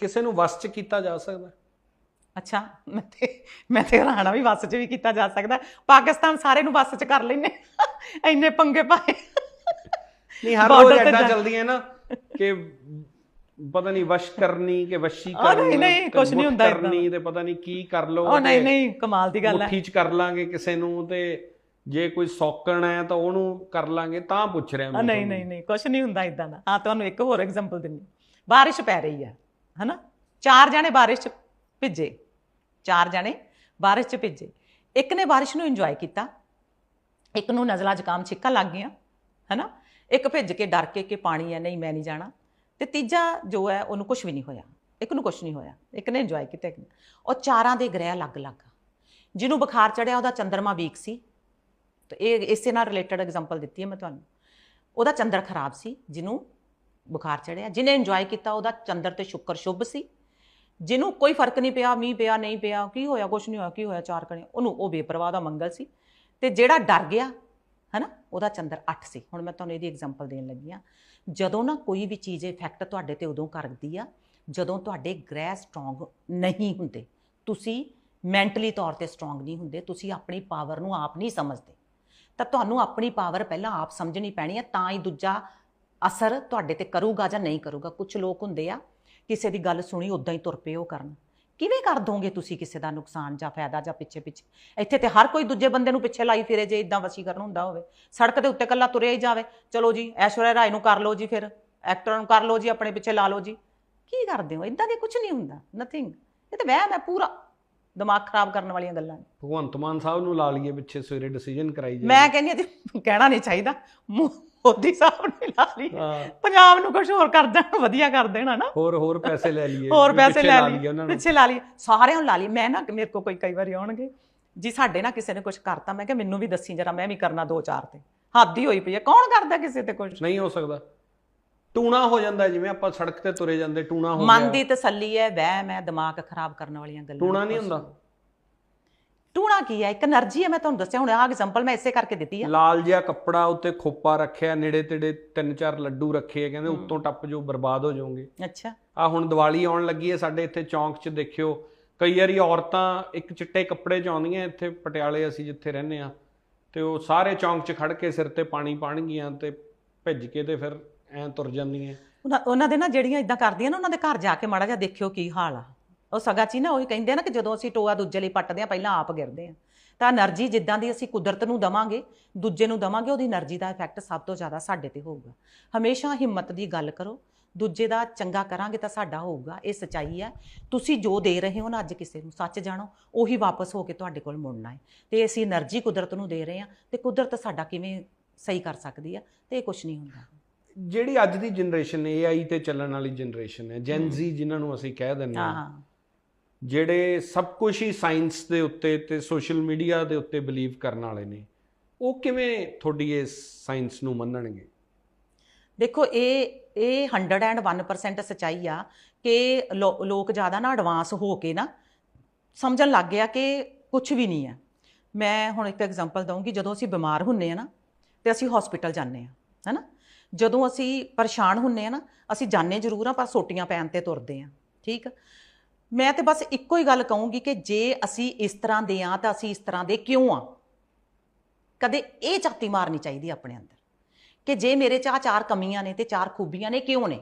ਕਿਸੇ ਨੂੰ ਵਸ 'ਚ ਕੀਤਾ ਜਾ ਸਕਦਾ ਅੱਛਾ ਮੈਂ ਤੇ ਮੈਂ ਤੇ ਹਰਾਣਾ ਵੀ ਬੱਸ 'ਚ ਵੀ ਕੀਤਾ ਜਾ ਸਕਦਾ ਪਾਕਿਸਤਾਨ ਸਾਰੇ ਨੂੰ ਬੱਸ 'ਚ ਕਰ ਲੈਨੇ ਇੰਨੇ ਪੰਗੇ ਪਾਏ। ਨਹੀਂ ਹਰ ਰੋਜ਼ ਐਡਾ ਜਾ- ਚੱਲਦੀਆਂ ਨਾ ਕਿ ਪਤਾ ਨਹੀਂ ਵਸ਼ ਕਰਨੀ ਕਿ ਵਸ਼ੀ ਨਹੀਂ, ਕਰਨੀ ਨਹੀਂ, ਤੇ ਕੁਛ ਨਹੀਂ ਹੁੰਦਾ। ਕਰਨੀ ਤੇ ਪਤਾ ਨਹੀਂ ਕੀ ਕਰ ਲੋ ਉਹ ਨਹੀਂ ਨਹੀਂ ਕਮਾਲ ਦੀ ਗੱਲ ਹੈ। ਮੁੱਠੀ 'ਚ ਕਰ ਲਾਂਗੇ ਕਿਸੇ ਨੂੰ ਤੇ ਜੇ ਕੋਈ ਸੌਕਣ ਹੈ ਤਾਂ ਉਹਨੂੰ ਕਰ ਲਾਂਗੇ ਤਾਂ ਪੁੱਛ ਰਿਹਾ ਮੈਂ ਨਹੀਂ। ਨਹੀਂ ਨਹੀਂ ਕੁਝ ਨਹੀਂ ਹੁੰਦਾ ਇਦਾਂ ਦਾ। ਹਾਂ ਤੁਹਾਨੂੰ ਇੱਕ ਹੋਰ ਐਗਜ਼ਾਮਪਲ ਦਿੰਨੀ ਬਾਰਿਸ਼ ਪੈ ਰਹੀ ਹੈ। ਹਨਾ? ਚਾਰ ਜਣੇ ਬਾਰਿਸ਼ 'ਚ ਭਿੱਜੇ। ਚਾਰ ਜਣੇ ਬਾਰਿਸ਼ 'ਚ ਭਿੱਜੇ। ਇੱਕ ਨੇ ਬਾਰਿਸ਼ ਨੂੰ ਇੰਜੋਏ ਕੀਤਾ। ਇੱਕ ਨੂੰ ਨਜ਼ਲਾ ਜ਼ੁਕਾਮ ਛਿੱਕਾਂ ਲੱਗ ਗਈਆਂ, ਹਨਾ? ਇੱਕ ਭਿੱਜ ਕੇ ਡਰ ਕੇ ਕਿ ਪਾਣੀ ਹੈ, ਨਹੀਂ, ਮੈਂ ਨਹੀਂ ਜਾਣਾ। ਤੇ ਤੀਜਾ ਜੋ ਹੈ, ਉਹਨੂੰ ਕੁਝ ਵੀ ਨਹੀਂ ਹੋਇਆ। ਇੱਕ ਨੂੰ ਕੁਝ ਨਹੀਂ ਹੋਇਆ। ਇੱਕ ਨੇ ਇੰਜੋਏ ਕੀਤਾ, ਇੱਕ ਨੇ। ਉਹ ਚਾਰਾਂ ਦੇ ਗ੍ਰਹਿ ਅਲੱਗ-ਅਲੱਗ ਜਿਹਨੂੰ ਬੁਖਾਰ ਚੜਿਆ, ਉਹਦਾ ਚੰਦਰਮਾ ਵੀਕ ਸੀ। ਤੇ ਇਹ ਇਸੇ ਨਾਲ ਰਿਲੇਟਡ ਐਗਜ਼ਾਮਪਲ ਦਿੱਤੀ ਹੈ ਮੈਂ ਤੁਹਾਨੂੰ। ਉਹਦਾ ਚੰਦਰ ਖਰਾਬ ਸੀ, ਜਿਹਨੂੰ ਬੁਖਾਰ ਚੜਿਆ। ਜਿਹਨੇ ਇੰਜੋਏ ਕੀਤਾ, ਉਹਦਾ ਚੰਦਰ ਤੇ ਸ਼ੁੱਕਰ ਸ਼ੁਭ ਸੀ। ਜਿਹਨੂੰ ਕੋਈ ਫ਼ਰਕ ਨਹੀਂ ਪਿਆ, ਮੀਂਹ ਪਿਆ, ਨਹੀਂ ਪਿਆ, ਕੀ ਹੋਇਆ, ਕੁਛ ਨਹੀਂ ਹੋਇਆ, ਕੀ ਹੋਇਆ, ਚਾਰ ਕਣੇ ਉਹਨੂੰ ਉਹ ਬੇਪਰਵਾਹ ਦਾ ਮੰਗਲ ਸੀ। ਤੇ ਜਿਹੜਾ ਡਰ ਗਿਆ, ਹੈਨਾ, ਉਹਦਾ ਚੰਦਰ 8 ਸੀ। ਹੁਣ ਮੈਂ ਤੁਹਾਨੂੰ ਇਹਦੀ ਐਗਜ਼ਾਮਪਲ ਦੇਣ ਲੱਗੀ ਆ ਜਦੋਂ ਨਾ ਕੋਈ ਵੀ ਚੀਜ਼ ਇਫੈਕਟ ਤੁਹਾਡੇ ਤੇ ਉਦੋਂ ਕਰਦੀ ਆ, ਜਦੋਂ ਤੁਹਾਡੇ ਗ੍ਰਹਿ ਸਟਰੋਂਗ ਨਹੀਂ ਹੁੰਦੇ। ਤੁਸੀਂ ਮੈਂਟਲੀ ਤੌਰ ਤੇ ਸਟਰੋਂਗ ਨਹੀਂ ਹੁੰਦੇ, ਤੁਸੀਂ ਆਪਣੀ ਪਾਵਰ ਨੂੰ ਆਪ ਨਹੀਂ ਸਮਝਦੇ। ਤਾਂ ਤੁਹਾਨੂੰ ਆਪਣੀ ਪਾਵਰ ਪਹਿਲਾਂ ਆਪ ਸਮਝਣੀ ਪੈਣੀ ਹੈ ਤਾਂ ਹੀ ਦੂਜਾ ਅਸਰ ਤੁਹਾਡੇ ਤੇ ਕਰੂਗਾ ਜਾਂ ਨਹੀਂ ਕਰੂਗਾ? ਕੁਝ ਲੋਕ ਹੁੰਦੇ ਆ, ਕਿਸੇ ਦੀ ਗੱਲ ਸੁਣੀ ਉਦਾਂ ਹੀ ਤੁਰ ਪਏ ਉਹ ਕਰਨ। ਕਿਵੇਂ ਕਰ ਦੋਗੇ ਤੁਸੀਂ ਕਿਸੇ ਦਾ ਨੁਕਸਾਨ ਜਾਂ ਫਾਇਦਾ ਜਾਂ ਪਿੱਛੇ ਪਿੱਛੇ ਇੱਥੇ ਤੇ ਹਰ ਕੋਈ ਦੂਜੇ ਬੰਦੇ ਨੂੰ ਪਿੱਛੇ ਲਾਈ ਫਿਰੇ ਜੇ ਇਦਾਂ ਵਸੀਕਰਨ ਹੁੰਦਾ ਹੋਵੇ। ਸੜਕ ਦੇ ਉੱਤੇ ਕੱਲਾ ਤੁਰਿਆ ਹੀ ਜਾਵੇ। ਚਲੋ ਜੀ, ਐਸ਼ਵਰਿਆ ਰਾਏ ਨੂੰ ਕਰ ਲਓ ਜੀ ਫਿਰ। ਐਕਟਰ ਨੂੰ ਕਰ ਲਓ ਜੀ, ਆਪਣੇ ਪਿੱਛੇ ਲਾ ਲਓ ਜੀ। ਕੀ ਕਰਦੇ ਹੋ? ਇਦਾਂ ਦੇ ਕੁਝ ਨਹੀਂ ਹੁੰਦਾ। ਨਥਿੰਗ ਇਹ ਤਾਂ ਵਹਿਮ ਹੈ ਪੂਰਾ। ਦਿਮਾਗ ਖਰਾਬ ਕਰਨ ਵਾਲੀਆਂ ਗੱਲਾਂ ਨੇ। ਭਗਵੰਤ ਮਾਨ ਸਾਹਿਬ ਨੂੰ ਲਾ ਲਈਏ ਪਿੱਛੇ ਸਵੇਰੇ ਡਿਸੀਜਨ ਕਰਾਈ ਜਾਏ ਮੈਂ ਕਹਿੰਦੀ ਜੀ ਕਹਿਣਾ ਨਹੀਂ ਚਾਹੀਦਾ। ਮੋਦੀ ਸਾਹਿਬ ਨੇ ਲਾ ਲਈ। ਪੰਜਾਬ ਨੂੰ ਕੁਝ ਹੋਰ ਕਰ ਦੇਣ ਵਧੀਆ ਕਰ ਦੇਣਾ ਨਾ ਹੋਰ ਹੋਰ ਪੈਸੇ ਲੈ ਲਈਏ। ਹੋਰ ਪੈਸੇ ਲੈ ਲਾ ਲਈ ਉਹਨਾਂ ਨੂੰ। ਪਿੱਛੇ ਲਾ ਲਈ ਸਾਰਿਆਂ ਨੂੰ ਲਾ ਲਈ ਮੈਂ ਨਾ ਮੇਰੇ ਕੋ ਕੋਈ ਕਈ ਵਾਰੀ ਆਉਣਗੇ। ਜੀ ਸਾਡੇ ਨਾ ਕਿਸੇ ਨੇ ਕੁਝ ਕਰਤਾ ਮੈਂ ਕਿਹਾ ਮੈਨੂੰ ਵੀ ਦੱਸੀ ਜਰਾ ਮੈਂ ਵੀ ਕਰਨਾ ਦੋ ਚਾਰ ਤੇ। ਹੱਦ ਹੀ ਹੋਈ ਪਈ ਹੈ। ਕੌਣ ਕਰਦਾ ਕਿਸੇ ਤੇ ਕੁਝ ਨਹੀਂ ਹੋ ਸਕਦਾ। ਟੂਣਾ ਹੋ ਜਾਂਦਾ ਜਿਵੇਂ ਆਪਾਂ ਸੜਕ ਤੇ ਤੁਰੇ ਜਾਂਦੇ ਟੂਣਾ ਹੋ ਗਿਆ। ਮਨ ਦੀ ਤਸੱਲੀ ਹੈ ਵਹਿਮ ਹੈ ਦਿਮਾਗ ਖਰਾਬ ਕਰਨ ਵਾਲੀਆਂ ਗੱਲਾਂ ਟੂਣਾ ਨਹੀਂ ਹੁੰਦਾ। ਟੂਣਾ ਕੀ ਹੈ? ਇੱਕ એનર્ਜੀ ਹੈ ਮੈਂ ਤੁਹਾਨੂੰ ਦੱਸਿਆ ਹੁਣ ਆਹ ਐਗਜ਼ਾਮਪਲ ਮੈਂ ਇਸੇ ਕਰਕੇ ਦਿੱਤੀ ਆ। ਲਾਲ ਜਿਹਾ ਕੱਪੜਾ ਉੱਤੇ ਖੋਪਾ ਰੱਖਿਆ ਨੇੜੇ ਤੇੜੇ ਤਿੰਨ ਚਾਰ ਲੱਡੂ ਰੱਖੇ ਕਹਿੰਦੇ ਉੱਤੋਂ ਟੱਪ ਜੋ ਬਰਬਾਦ ਹੋ ਜਾਓਗੇ। ਅੱਛਾ। ਆ ਹੁਣ ਦੀਵਾਲੀ ਆਉਣ ਲੱਗੀ ਹੈ ਸਾਡੇ ਇੱਥੇ ਚੌਂਕ 'ਚ ਦੇਖਿਓ ਕਈ ਵਾਰੀ ਔਰਤਾਂ ਇੱਕ ਚਿੱਟੇ ਕੱਪੜੇ 'ਚ ਆਉਂਦੀਆਂ ਇੱਥੇ ਪਟਿਆਲੇ ਅਸੀਂ ਜਿੱਥੇ ਰਹਿੰਦੇ ਆ ਤੇ ਉਹ ਸਾਰੇ ਚੌਂਕ 'ਚ ਖੜ ਕੇ ਸਿਰ ਤੇ ਪਾਣੀ ਪਾਣਗੀਆਂ ਤੇ ਭਿੱਜ ਕੇ ਤੇ ਫਿਰ ਐ ਤੁਰ ਜਾਂਦੀ ਉਹਨਾਂ- ਉਹਨਾਂ ਦੇ ਨਾ ਜਿਹੜੀਆਂ ਇਦਾਂ ਕਰਦੀਆਂ ਨਾ, ਉਹਨਾਂ ਦੇ ਘਰ ਜਾ ਕੇ ਮਾੜਾ ਜਿਹਾ ਦੇਖਿਓ ਕੀ ਹਾਲ ਆ। ਉਹ ਸਗਾ ਚੀ ਨਾ, ਉਹੀ ਕਹਿੰਦੇ ਆ ਨਾ ਕਿ ਜਦੋਂ ਅਸੀਂ ਟੋਆ ਦੂਜੇ ਲਈ ਪੱਟਦੇ ਆ, ਪਹਿਲਾਂ ਆਪ ਗਿਰਦੇ ਆ। ਤਾਂ એનર્ਜੀ ਜਿੱਦਾਂ ਦੀ ਅਸੀਂ ਕੁਦਰਤ ਨੂੰ ਦਵਾਂਗੇ, ਦੂਜੇ ਨੂੰ ਦਵਾਂਗੇ, ਉਹਦੀ એનર્ਜੀ ਦਾ ਇਫੈਕਟ ਸਭ ਤੋਂ ਜ਼ਿਆਦਾ ਸਾਡੇ ਤੇ ਹੋਊਗਾ। ਹਮੇਸ਼ਾ ਹਿੰਮਤ ਦੀ ਗੱਲ ਕਰੋ, ਦੂਜੇ ਦਾ ਚੰਗਾ ਕਰਾਂਗੇ ਤਾਂ ਸਾਡਾ ਹੋਊਗਾ, ਇਹ ਸਚਾਈ ਹੈ ਤੁਸੀਂ ਜੋ ਦੇ ਰਹੇ ਹੋ ਨਾ ਅੱਜ ਕਿਸੇ ਨੂੰ, ਸੱਚ ਜਾਣੋ, ਉਹੀ ਵਾਪਸ ਹੋ ਕੇ ਤੁਹਾਡੇ ਕੋਲ ਮੁੜਨਾ ਹੈ। ਤੇ ਅਸੀਂ એનર્ਜੀ ਕੁਦਰਤ ਨੂੰ ਦੇ ਰਹੇ ਹਾਂ ਤੇ ਕੁਦਰਤ ਸਾਡਾ ਕਿਵੇਂ ਸਹੀ ਕਰ ਸਕਦੀ ਆ, ਤੇ ਇਹ ਕੁਝ ਨਹੀਂ ਹੁੰਦਾ। ਜਿਹੜੀ ਅੱਜ ਦੀ ਜਨਰੇਸ਼ਨ AI ਤੇ ਚੱਲਣ ਵਾਲੀ ਜਨਰੇਸ਼ਨ ਹੈ ਜੈਨ ਜ਼ੀ ਜਿਨ੍ਹਾਂ ਨੂੰ ਅਸੀਂ ਕਹਿ ਦਿੰਦੇ ਹਾਂ। ਹਾਂ ਹਾਂ। ਜਿਹੜੇ ਸਭ ਕੁਝ ਹੀ ਸਾਇੰਸ ਦੇ ਉੱਤੇ ਤੇ ਸੋਸ਼ਲ ਮੀਡੀਆ ਦੇ ਉੱਤੇ ਬਲੀਵ ਕਰਨ ਵਾਲੇ ਨੇ ਉਹ ਕਿਵੇਂ ਤੁਹਾਡੀ ਇਸ ਸਾਇੰਸ ਨੂੰ ਮੰਨਣਗੇ? ਦੇਖੋ ਇਹ ਇਹ 101% ਸਚਾਈ ਆ ਕਿ ਲੋਕ ਜ਼ਿਆਦਾ ਨਾ ਐਡਵਾਂਸ ਹੋ ਕੇ ਨਾ ਸਮਝਣ ਲੱਗ ਗਿਆ ਕਿ ਕੁਝ ਵੀ ਨਹੀਂ ਆ ਮੈਂ ਹੁਣ ਇੱਕ ਐਗਜ਼ਾਮਪਲ ਦਊਂਗੀ ਜਦੋਂ ਅਸੀਂ ਬਿਮਾਰ ਹੁੰਨੇ ਆ ਨਾ ਤੇ ਅਸੀਂ ਹਸਪੀਟਲ ਜਾਂਦੇ ਆ ਹੈਨਾ? ਜਦੋਂ ਅਸੀਂ ਪਰੇਸ਼ਾਨ ਹੁੰਨੇ ਆ ਨਾ, ਅਸੀਂ ਜਾਣੇ ਜ਼ਰੂਰ ਆ, ਪਰ ਸੋਟੀਆਂ ਪੈਣ ਤੇ ਤੁਰਦੇ ਆ, ਠੀਕ? ਮੈਂ ਤੇ ਬਸ ਇੱਕੋ ਹੀ ਗੱਲ ਕਹੂੰਗੀ ਕਿ ਜੇ ਅਸੀਂ ਇਸ ਤਰ੍ਹਾਂ ਦੇ ਆ, ਤਾਂ ਅਸੀਂ ਇਸ ਤਰ੍ਹਾਂ ਦੇ ਕਿਉਂ ਆ? ਕਦੇ ਇਹ ਝਾਤੀ ਮਾਰਨੀ ਚਾਹੀਦੀ ਆਪਣੇ ਅੰਦਰ ਕਿ ਜੇ ਮੇਰੇ ਚ ਆਹ ਚਾਰ ਕਮੀਆਂ ਨੇ ਤੇ ਚਾਰ ਖੂਬੀਆਂ ਨੇ, ਕਿਉਂ ਨੇ?